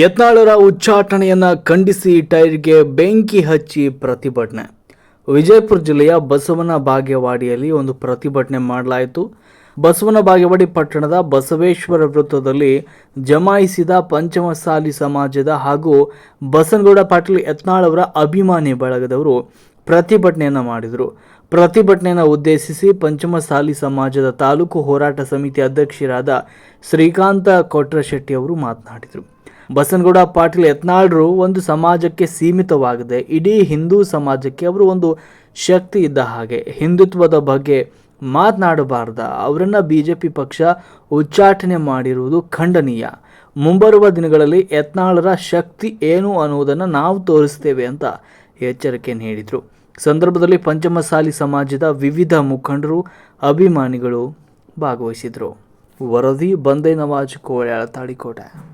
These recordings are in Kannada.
ಯತ್ನಾಳರ ಉಚ್ಚಾಟನೆಯನ್ನು ಖಂಡಿಸಿ ಟೈರ್ಗೆ ಬೆಂಕಿ ಹಚ್ಚಿ ಪ್ರತಿಭಟನೆ. ವಿಜಯಪುರ ಜಿಲ್ಲೆಯ ಬಸವನ ಬಾಗೇವಾಡಿಯಲ್ಲಿ ಒಂದು ಪ್ರತಿಭಟನೆ ಮಾಡಲಾಯಿತು. ಬಸವನ ಬಾಗೇವಾಡಿ ಪಟ್ಟಣದ ಬಸವೇಶ್ವರ ವೃತ್ತದಲ್ಲಿ ಜಮಾಯಿಸಿದ ಪಂಚಮಸಾಲಿ ಸಮಾಜದ ಹಾಗೂ ಬಸನಗೌಡ ಪಾಟೀಲ್ ಯತ್ನಾಳ್ ಅವರ ಅಭಿಮಾನಿ ಬಳಗದವರು ಪ್ರತಿಭಟನೆಯನ್ನು ಮಾಡಿದರು. ಪ್ರತಿಭಟನೆಯನ್ನು ಉದ್ದೇಶಿಸಿ ಪಂಚಮಸಾಲಿ ಸಮಾಜದ ತಾಲೂಕು ಹೋರಾಟ ಸಮಿತಿ ಅಧ್ಯಕ್ಷರಾದ ಶ್ರೀಕಾಂತ ಕೊಟ್ರಶೆಟ್ಟಿ ಅವರು ಮಾತನಾಡಿದರು. ಬಸನಗೌಡ ಪಾಟೀಲ್ ಯತ್ನಾಳ್ರು ಒಂದು ಸಮಾಜಕ್ಕೆ ಸೀಮಿತವಾಗದೆ. ಇಡೀ ಹಿಂದೂ ಸಮಾಜಕ್ಕೆ ಅವರು ಒಂದು ಶಕ್ತಿ ಇದ್ದ ಹಾಗೆ. ಹಿಂದುತ್ವದ ಬಗ್ಗೆ ಮಾತನಾಡಬಾರ್ದ. ಅವರನ್ನು ಬಿ ಜೆ ಪಿ ಪಕ್ಷ ಉಚ್ಚಾಟನೆ ಮಾಡಿರುವುದು ಖಂಡನೀಯ. ಮುಂಬರುವ ದಿನಗಳಲ್ಲಿ ಯತ್ನಾಳರ ಶಕ್ತಿ ಏನು ಅನ್ನುವುದನ್ನು ನಾವು ತೋರಿಸ್ತೇವೆ ಅಂತ ಎಚ್ಚರಿಕೆ ನೀಡಿದರು. ಸಂದರ್ಭದಲ್ಲಿ ಪಂಚಮಸಾಲಿ ಸಮಾಜದ ವಿವಿಧ ಮುಖಂಡರು, ಅಭಿಮಾನಿಗಳು ಭಾಗವಹಿಸಿದರು. ವರದಿ ಬಂದೇ ನವಾಜ್ ಕೋಳ್ಯಾಳ ತಾಳಿಕೋಟೆ.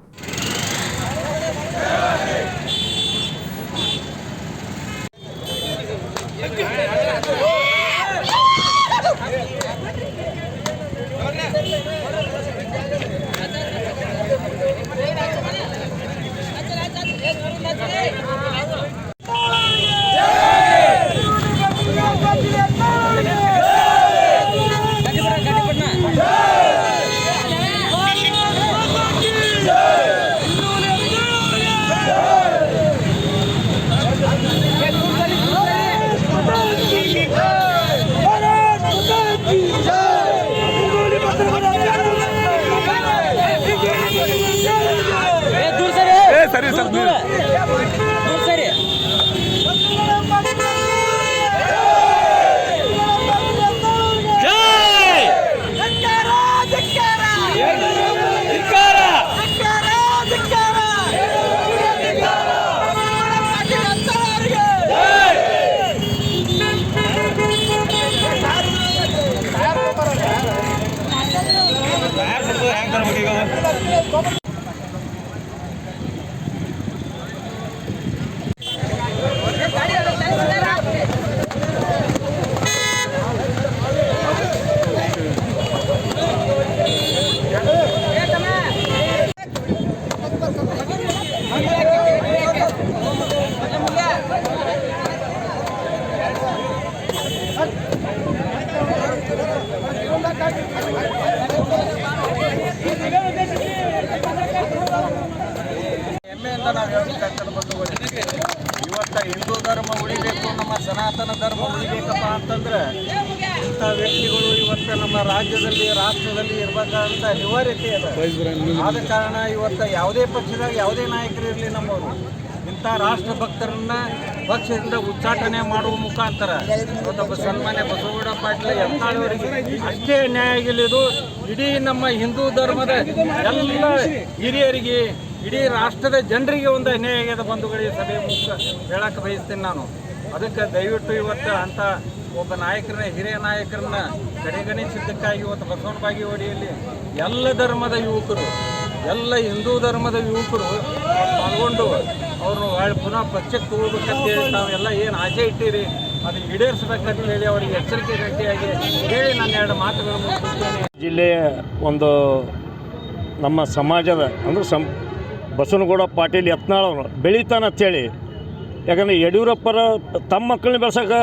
ए, ಹೆಮ್ಮೆಯಿಂದ ನಾವು ಹೇಳ್ಬೇಕಾಗ್ತದೆ ಇವತ್ತ ಹಿಂದೂ ಧರ್ಮ ಉಳಿಬೇಕು, ನಮ್ಮ ಸನಾತನ ಧರ್ಮ ಉಳಿಬೇಕಪ್ಪ ಅಂತಂದ್ರೆ ಇಂಥ ವ್ಯಕ್ತಿಗಳು ಇವತ್ತು ನಮ್ಮ ರಾಜ್ಯದಲ್ಲಿ, ರಾಷ್ಟ್ರದಲ್ಲಿ ಇರಬೇಕಂತ ಅನಿವಾರ್ಯತೆ ಇದೆ. ಆದ ಕಾರಣ ಇವತ್ತು ಯಾವುದೇ ಪಕ್ಷದಾಗ ಯಾವುದೇ ನಾಯಕರು ಇರಲಿ ನಮ್ಮವರು. ಇಂಥ ರಾಷ್ಟ್ರ ಭಕ್ತರನ್ನ ಪಕ್ಷದಿಂದ ಉಚ್ಚಾಟನೆ ಮಾಡುವ ಮುಖಾಂತರ ಇವತ್ತೊಬ್ಬ ಸನ್ಮಾನ್ಯ ಬಸವಗೌಡ ಪಾಟೀಲ್ ಎಂತಾಳವರಿಗೆ ಅಷ್ಟೇ ನ್ಯಾಯ ಆಗಿಲ್ಲ ಇದು ಇಡೀ ನಮ್ಮ ಹಿಂದೂ ಧರ್ಮದ ಎಲ್ಲ ಹಿರಿಯರಿಗೆ, ಇಡೀ ರಾಷ್ಟ್ರದ ಜನರಿಗೆ ಒಂದು ಅನ್ಯಾಯ ಬಂಧುಗಳಿಗೆ ಸಭೆ ಮುಖ ಹೇಳಕ್ಕೆ ಬಯಸ್ತೀನಿ ನಾನು. ಅದಕ್ಕೆ ದಯವಿಟ್ಟು ಇವತ್ತು ಅಂತ ಒಬ್ಬ ನಾಯಕರನ್ನ, ಹಿರಿಯ ನಾಯಕರನ್ನ ಕಡೆಗಣಿಸಿದ್ದಕ್ಕಾಗಿ ಇವತ್ತು ಬಸವನ ಬಾಗೇವಾಡಿಯಲ್ಲಿ ಎಲ್ಲ ಧರ್ಮದ ಯುವಕರು ಎಲ್ಲ ಹಿಂದೂ ಧರ್ಮದ ಯುವಕರು ಪಾಲ್ಗೊಂಡು ಅವರು ಒಳ್ಳೆ ಪುನಃ ಪಕ್ಷಕ್ಕೆ ತಗೋಬೇಕಂತ ಹೇಳಿ ತಾವೆಲ್ಲ ಏನು ಆಸೆ ಇಟ್ಟಿರಿ? ಅದು ಈಡೇರಿಸ್ಬೇಕಂತ ಹೇಳಿ ಅವರಿಗೆ ಎಚ್ಚರಿಕೆ ಗಟ್ಟಿಯಾಗಿ ಹೇಳಿ ನಾನು ಎರಡು ಮಾತುಗಳನ್ನು ಜಿಲ್ಲೆಯ ಒಂದು ನಮ್ಮ ಸಮಾಜದ, ಅಂದ್ರೆ ಸಂ, ಬಸವನಗೌಡ ಪಾಟೀಲ್ ಯತ್ನಾಳ್ ಅವರು ಅಂತೇಳಿ ಯಾಕಂದರೆ ಯಡಿಯೂರಪ್ಪರ ತಮ್ಮ ಮಕ್ಕಳನ್ನ ಬೆಳ್ಸಕ್ಕೆ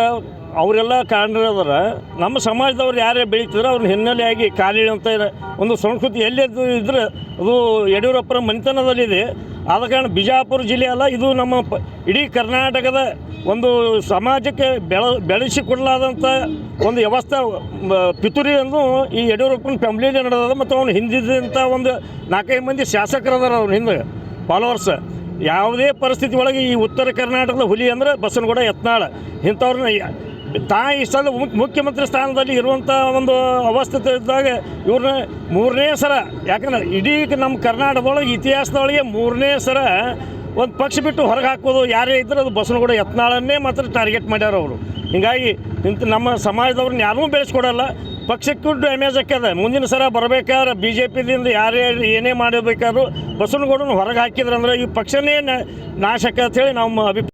ಅವರೆಲ್ಲ ಕಾರಣರದಾರ ನಮ್ಮ ಸಮಾಜದವ್ರು ಯಾರೇ ಬೆಳೀತಿದ್ರೆ ಅವ್ರನ್ನ ಹಿನ್ನೆಲೆಯಾಗಿ ಕಾಲಿಡುವಂಥ ಒಂದು ಸಂಸ್ಕೃತಿ ಎಲ್ಲಿದ್ದು ಇದ್ರೆ ಅದು ಯಡಿಯೂರಪ್ಪರ ಮನೆತನದಲ್ಲಿದೆ ಆದ ಕಾರಣ ಬಿಜಾಪುರ ಜಿಲ್ಲೆ ಅಲ್ಲ, ಇದು ನಮ್ಮ ಪ, ಇಡೀ ಕರ್ನಾಟಕದ ಒಂದು ಸಮಾಜಕ್ಕೆ ಬೆಳ ಬೆಳೆಸಿಕೊಡಲಾದಂಥ ಒಂದು ವ್ಯವಸ್ಥೆ ಪಿತುರಿ ಪಿತೂರಿಯನ್ನು ಈ ಯಡಿಯೂರಪ್ಪನ ಫ್ಯಾಮ್ಲಿಯಲ್ಲಿ ನಡೆದದ ಮತ್ತು ಅವನು ಹಿಂದಿದ್ದಂಥ ಒಂದು ನಾಲ್ಕೈದು ಮಂದಿ ಶಾಸಕರದಾರ ಅವ್ರ ಹಿಂದೆ ಫಾಲೋವರ್ಸ್ ಯಾವುದೇ ಪರಿಸ್ಥಿತಿ ಒಳಗೆ ಈ ಉತ್ತರ ಕರ್ನಾಟಕದ ಹುಲಿ ಅಂದರೆ ಬಸವನಗೌಡ ಯತ್ನಾಳ. ಇಂಥವ್ರನ್ನ ಯ- ತಾ ಇಷ್ಟೊಂದು ಮುಖ್ಯಮಂತ್ರಿ ಸ್ಥಾನದಲ್ಲಿ ಇರುವಂಥ ಒಂದು ಅವಸ್ಥೆ ಇದ್ದಾಗ ಇವ್ರನ್ನ ಮೂರನೇ ಸರ, ಯಾಕಂದ್ರೆ ಇಡೀ ನಮ್ಮ ಕರ್ನಾಟಕದೊಳಗೆ, ಇತಿಹಾಸದೊಳಗೆ ಮೂರನೇ ಸರ ಒಂದು ಪಕ್ಷ ಬಿಟ್ಟು ಹೊರಗೆ ಹಾಕೋದು, ಯಾರೇ ಇದ್ರೆ ಅದು ಬಸವನಗೌಡ ಯತ್ನಾಳನ್ನೇ ಮಾತ್ರ ಟಾರ್ಗೆಟ್ ಮಾಡ್ಯಾರ ಅವರು. ಹೀಗಾಗಿ ಇಂಥ ನಮ್ಮ ಸಮಾಜದವ್ರನ್ನ ಯಾರೂ ಬೆಳೆಸ್ಕೊಡಲ್ಲ ಪಕ್ಷಕ್ಕೂ ಡ್ಯಾಮೇಜ್ ಆಕ್ಯದ ಮುಂದಿನ ಸಲ ಬರಬೇಕಾದ್ರೆ ಬಿ ಜೆ ಪಿದಿಂದ ಯಾರೇ ಏನೇ ಮಾಡಬೇಕಾದ್ರೂ ಬಸವನಗೌಡನ ಹೊರಗೆ ಹಾಕಿದ್ರಂದ್ರೆ ಈ ಪಕ್ಷನೇ ನಾಶ ಹೇಳಿ ನಮ್ಮ ಅಭಿಪ್ರಾಯ